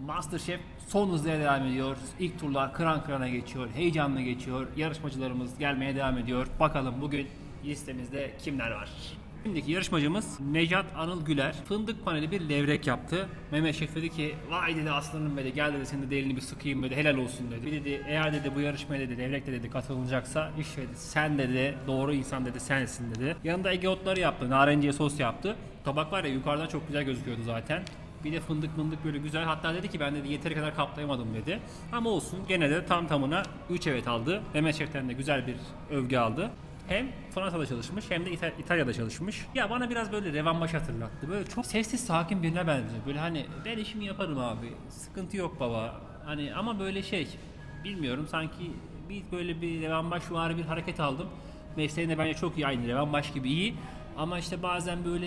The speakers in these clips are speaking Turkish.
Masterchef son hızla devam ediyor. İlk turlar kıran kırana geçiyor. Heyecanla geçiyor. Yarışmacılarımız gelmeye devam ediyor. Bakalım bugün listemizde kimler var? Şimdiki yarışmacımız Necat Anıl Güler. Fındık paneli bir levrek yaptı. Mehmet Şef dedi ki vay dedi aslanım dedi gel dedi senin de elini bir sıkayım dedi helal olsun dedi. Bir dedi eğer dedi bu yarışmaya dedi levrek de dedi katılınacaksa iş dedi sen dedi doğru insan dedi sensin dedi. Yanında Ege otları yaptı. Narenciye sos yaptı. Tabak var ya yukarıdan çok güzel gözüküyordu zaten. Bir de fındık mındık böyle güzel. Hatta dedi ki ben dedi yeteri kadar kaplayamadım dedi. Ama olsun gene de tam tamına 3 evet aldı. Mehmet Şef'ten de güzel bir övgü aldı. Hem Fransa'da çalışmış hem de İta- İtalya'da çalışmış. Ya bana biraz böyle revanbaş hatırlattı. Böyle çok sessiz sakin birine benziyor. Böyle hani ben işimi yaparım abi. Sıkıntı yok baba. Hani ama böyle şey bilmiyorum sanki bir böyle bir revanbaş var bir hareket aldım. Mesleğinde bence çok iyi aynı revanbaş gibi iyi. Ama işte bazen böyle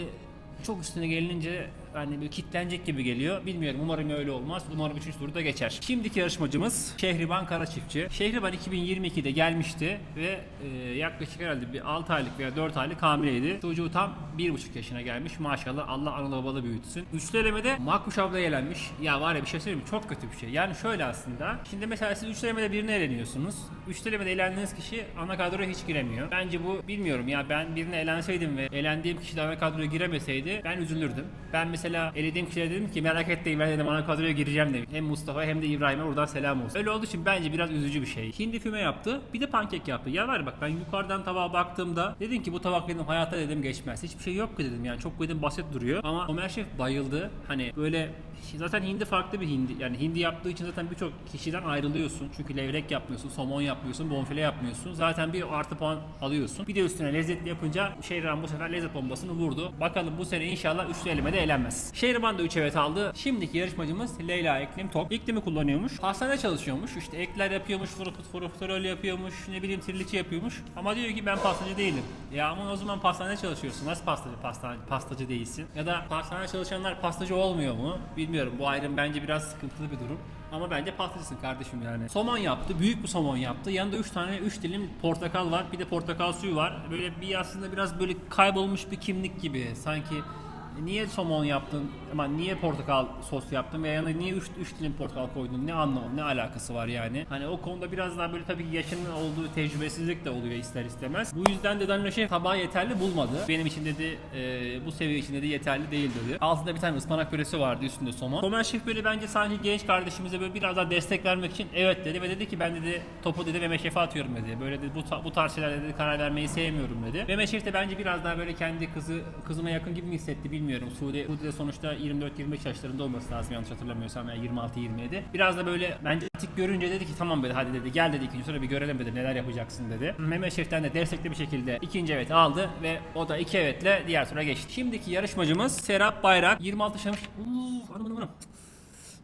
çok üstüne gelince hani bir kitlenecek gibi geliyor. Bilmiyorum umarım öyle olmaz. Umarım 3. turda geçer. Şimdiki yarışmacımız Şehriban Karaçiftçi. Şehriban 2022'de gelmişti ve e, yaklaşık herhalde bir 6 aylık veya 4 aylık hamileydi. Çocuğu tam 1,5 yaşına gelmiş. Maşallah Allah analı babalı büyütsün. Üçlü elemede Makbuş abla elenmiş. Ya var ya bir şey söyleyeyim mi? Çok kötü bir şey. Yani şöyle aslında. Şimdi mesela siz üçlü elemede birine eleniyorsunuz. Üçlü elemede elendiğiniz kişi ana kadroya hiç giremiyor. Bence bu bilmiyorum ya ben birine elenseydim ve elendiğim kişi de ana kadroya giremeseydi ben üzülürdüm. Ben mesela elediğim kişilere dedim ki merak etmeyin ben dedim ana kadroya gireceğim dedim. Hem Mustafa hem de İbrahim'e buradan selam olsun. Öyle olduğu için bence biraz üzücü bir şey. Hindi füme yaptı bir de pankek yaptı. Ya var bak ben yukarıdan tabağa baktığımda dedim ki bu tabak dedim hayatta dedim geçmez. Hiçbir şey yok ki dedim yani çok dedim basit duruyor. Ama Ömer Şef bayıldı. Hani böyle zaten hindi farklı bir hindi. Yani hindi yaptığı için zaten birçok kişiden ayrılıyorsun. Çünkü levrek yapmıyorsun, somon yapmıyorsun, bonfile yapmıyorsun. Zaten bir artı puan alıyorsun. Bir de üstüne lezzetli yapınca Şehriban bu sefer lezzet bombasını vurdu. Bakalım bu sene inşallah üçlü elemede elenmez. Şehriban da 3 evet aldı. Şimdiki yarışmacımız Leyla Eklim Tok. İklimi kullanıyormuş. Hastanede çalışıyormuş. İşte ekler yapıyormuş, profiterol yapıyormuş, ne bileyim trilliçi yapıyormuş. Ama diyor ki ben pastacı değilim. Ya ama o zaman pastanede çalışıyorsun. Nasıl pastacı, pastacı, pastacı değilsin? Ya da pastanede çalışanlar pastacı olmuyor mu? Bilmiyorum. Bu ayrım bence biraz sıkıntılı bir durum. Ama bence pastacısın kardeşim yani. Somon yaptı. Büyük bir somon yaptı. Yanında 3 tane 3 dilim portakal var. Bir de portakal suyu var. Böyle bir aslında biraz böyle kaybolmuş bir kimlik gibi. Sanki niye somon yaptın ama niye portakal sos yaptın veya yanına niye 3 3 dilim portakal koydun ne anlamı ne alakası var yani. Hani o konuda biraz daha böyle tabii ki yaşının olduğu tecrübesizlik de oluyor ister istemez. Bu yüzden de Danilo Şef tabağı yeterli bulmadı. Benim için dedi e, bu seviye için dedi yeterli değil dedi. Altında bir tane ıspanak püresi vardı üstünde somon. Somer Şef böyle bence sanki genç kardeşimize böyle biraz daha destek vermek için evet dedi ve dedi ki ben dedi topu dedi Mehmet Şef'e atıyorum dedi. Böyle dedi bu, bu tarz şeylerde dedi karar vermeyi sevmiyorum dedi. Mehmet Şef de bence biraz daha böyle kendi kızı kızıma yakın gibi mi hissetti bilmiyorum. Suudi, Suudi de sonuçta 24-25 yaşlarında olması lazım yanlış hatırlamıyorsam yani 26-27. Biraz da böyle bence tik görünce dedi ki tamam dedi hadi dedi gel dedi ikinci sonra bir görelim dedi neler yapacaksın dedi. Mehmet Şef'ten de destekli bir şekilde ikinci evet aldı ve o da iki evetle diğer tura geçti. Şimdiki yarışmacımız Serap Bayrak 26 yaşamış. Uuu anam anam anam.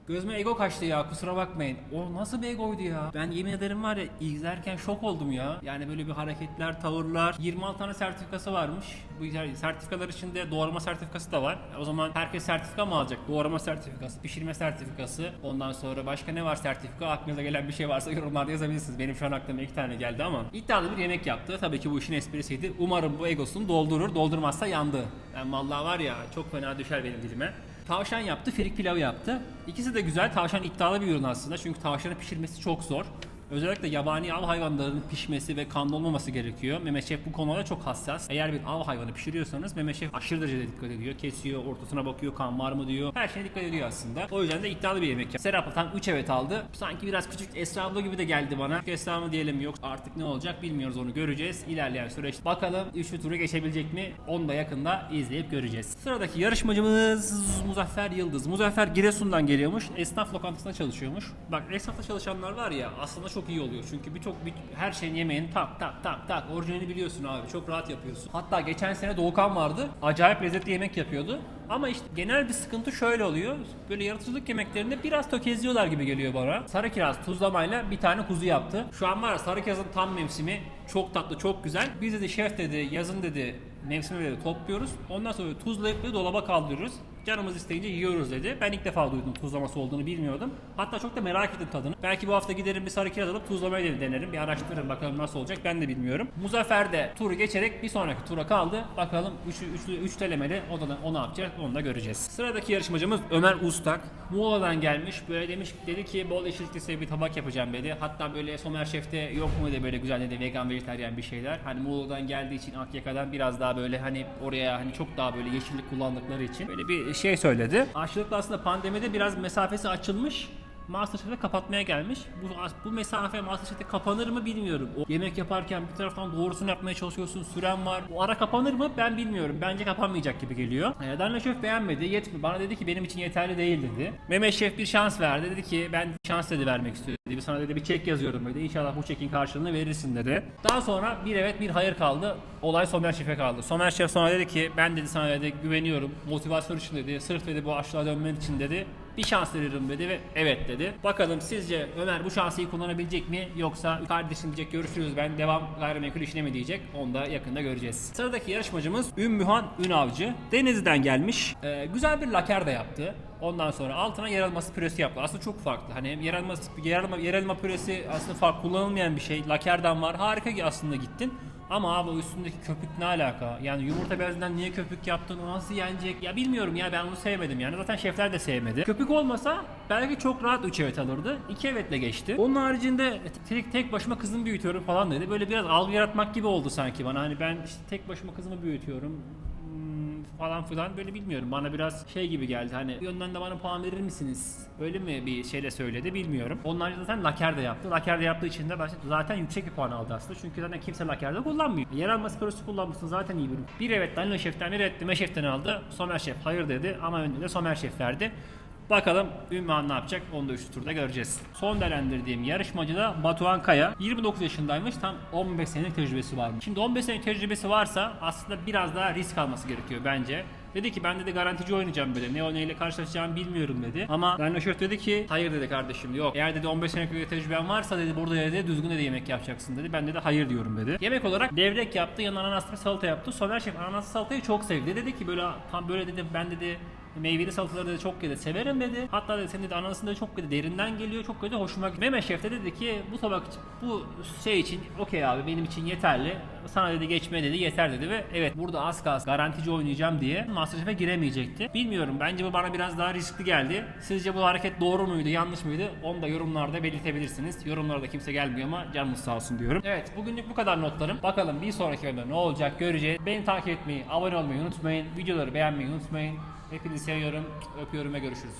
Gözüme ego kaçtı ya kusura bakmayın. O nasıl bir egoydu ya? Ben yemin ederim var ya izlerken şok oldum ya. Yani böyle bir hareketler, tavırlar. 26 tane sertifikası varmış. Bu sertifikalar içinde doğrama sertifikası da var. O zaman herkes sertifika mı alacak? Doğrama sertifikası, pişirme sertifikası. Ondan sonra başka ne var sertifika? Aklınıza gelen bir şey varsa yorumlarda yazabilirsiniz. Benim şu an aklıma iki tane geldi ama. iddialı bir yemek yaptı. Tabii ki bu işin esprisiydi. Umarım bu egosunu doldurur. Doldurmazsa yandı. Yani vallahi var ya çok fena düşer benim dilime. Tavşan yaptı, firik pilavı yaptı. İkisi de güzel. Tavşan iddialı bir ürün aslında. Çünkü tavşanın pişirmesi çok zor. Özellikle yabani av hayvanlarının pişmesi ve kanlı olmaması gerekiyor. Mehmet Şef bu konulara çok hassas. Eğer bir av hayvanı pişiriyorsanız Mehmet Şef aşırı derecede dikkat ediyor. Kesiyor, ortasına bakıyor, kan var mı diyor. Her şeye dikkat ediyor aslında. O yüzden de iddialı bir yemek. Serap Atan 3 evet aldı. Sanki biraz küçük Esra abla gibi de geldi bana. Küçük Esra mı diyelim yok artık ne olacak bilmiyoruz onu göreceğiz. İlerleyen süreçte bakalım 3. turu geçebilecek mi? Onu da yakında izleyip göreceğiz. Sıradaki yarışmacımız Muzaffer Yıldız. Muzaffer Giresun'dan geliyormuş. Esnaf lokantasında çalışıyormuş. Bak esnafta çalışanlar var ya aslında çok iyi oluyor. Çünkü birçok bir, her şeyin yemeğini tak tak tak tak orijinalini biliyorsun abi. Çok rahat yapıyorsun. Hatta geçen sene Doğukan vardı. Acayip lezzetli yemek yapıyordu. Ama işte genel bir sıkıntı şöyle oluyor. Böyle yaratıcılık yemeklerinde biraz tökezliyorlar gibi geliyor bana. Sarı kiraz tuzlamayla bir tane kuzu yaptı. Şu an var sarı kirazın tam mevsimi. Çok tatlı, çok güzel. Biz dedi şef dedi, yazın dedi, mevsimi dedi topluyoruz. Ondan sonra tuzlayıp dedi dolaba kaldırıyoruz. Canımız isteyince yiyoruz dedi. Ben ilk defa duydum tuzlaması olduğunu bilmiyordum. Hatta çok da merak ettim tadını. Belki bu hafta giderim bir sarı kiraz alıp tuzlamayı da denerim. Bir araştırırım bakalım nasıl olacak ben de bilmiyorum. Muzaffer de turu geçerek bir sonraki tura kaldı. Bakalım 3 üçlü 3 telemeli o da o ne yapacak onu da göreceğiz. Sıradaki yarışmacımız Ömer Ustak. Muğla'dan gelmiş. Böyle demiş dedi ki bol yeşillikli size bir tabak yapacağım dedi. Hatta böyle Somer Şef'te yok mu dedi böyle güzel dedi vegan vejetaryen bir şeyler. Hani Muğla'dan geldiği için Akyaka'dan biraz daha böyle hani oraya hani çok daha böyle yeşillik kullandıkları için böyle bir şey söyledi. Aşçılıkla aslında pandemide biraz mesafesi açılmış. Masterchef'e kapatmaya gelmiş. Bu bu mesafe Masterchef'te kapanır mı bilmiyorum. O yemek yaparken bir taraftan doğrusunu yapmaya çalışıyorsun. Süren var. O ara kapanır mı ben bilmiyorum. Bence kapanmayacak gibi geliyor. E, Danla Şef beğenmedi. Yetmi. Bana dedi ki benim için yeterli değil dedi. Mehmet Şef bir şans verdi. Dedi ki ben şans dedi vermek istiyor dedi. Sana dedi bir çek yazıyorum dedi. İnşallah bu çekin karşılığını verirsin dedi. Daha sonra bir evet bir hayır kaldı. Olay Somer Şef'e kaldı. Somer Şef sonra dedi ki ben dedi sana dedi güveniyorum. Motivasyon için dedi. Sırf dedi bu aşağı dönmen için dedi. Bir şans veririm dedi ve evet dedi. Bakalım sizce Ömer bu şansı iyi kullanabilecek mi yoksa kardeşim diyecek görüşürüz ben devam gayrimenkul işine mi diyecek onu da yakında göreceğiz. Sıradaki yarışmacımız Ümmühan Ünavcı. Denizli'den gelmiş. Ee, güzel bir laker de yaptı. Ondan sonra altına yer elması püresi yaptı. Aslında çok farklı. Hani yer elması, yer elma, yer elma püresi aslında farklı kullanılmayan bir şey. Lakerden var. Harika aslında gittin. Ama abi o üstündeki köpük ne alaka? Yani yumurta beyazından niye köpük yaptın? O nasıl yenecek? Ya bilmiyorum ya ben onu sevmedim yani. Zaten şefler de sevmedi. Köpük olmasa belki çok rahat 3 evet alırdı. 2 evetle geçti. Onun haricinde tek, tek başıma kızımı büyütüyorum falan dedi. Böyle biraz algı yaratmak gibi oldu sanki bana. Hani ben işte tek başıma kızımı büyütüyorum falan filan böyle bilmiyorum. Bana biraz şey gibi geldi. Hani bir yönden de bana puan verir misiniz? Öyle mi bir şeyle söyledi bilmiyorum. Onlar zaten laker de yaptı. Laker de yaptığı için de zaten yüksek bir puan aldı aslında. Çünkü zaten kimse laker de kullanmıyor. Yer alması pürüzü kullanmışsın zaten iyi bir. Bir evet Danilo Şef'ten bir evet Dime Şef'ten aldı. Somer Şef hayır dedi ama önünde de Somer Şef verdi. Bakalım Ümmühan ne yapacak onu da üst turda göreceğiz. Son değerlendirdiğim yarışmacı da Batuhan Kaya. 29 yaşındaymış tam 15 senelik tecrübesi varmış. Şimdi 15 senelik tecrübesi varsa aslında biraz daha risk alması gerekiyor bence. Dedi ki ben dedi garantici oynayacağım dedi. Ne o neyle karşılaşacağımı bilmiyorum dedi. Ama Ryan Şöf dedi ki hayır dedi kardeşim yok. Eğer dedi 15 senelik tecrüben varsa dedi burada dedi düzgün de yemek yapacaksın dedi. Ben dedi hayır diyorum dedi. Yemek olarak levrek yaptı yanına ananaslı salata yaptı. Somer Şef ananaslı salatayı çok sevdi. Dedi ki böyle tam böyle dedi ben dedi Meyveli salataları da çok dedi severim dedi. Hatta dedi senin dedi ananasını da çok dedi derinden geliyor çok dedi hoşuma gitti. Mehmet Şef de dedi ki bu tabak bu şey için okey abi benim için yeterli. Sana dedi geçme dedi yeter dedi ve evet burada az kalsın garantici oynayacağım diye Masterchef'e giremeyecekti. Bilmiyorum bence bu bana biraz daha riskli geldi. Sizce bu hareket doğru muydu yanlış mıydı onu da yorumlarda belirtebilirsiniz. Yorumlarda kimse gelmiyor ama canınız sağ olsun diyorum. Evet bugünlük bu kadar notlarım. Bakalım bir sonraki bölümde ne olacak göreceğiz. Beni takip etmeyi, abone olmayı unutmayın. Videoları beğenmeyi unutmayın. Hepinizi seviyorum, öpüyorum ve görüşürüz.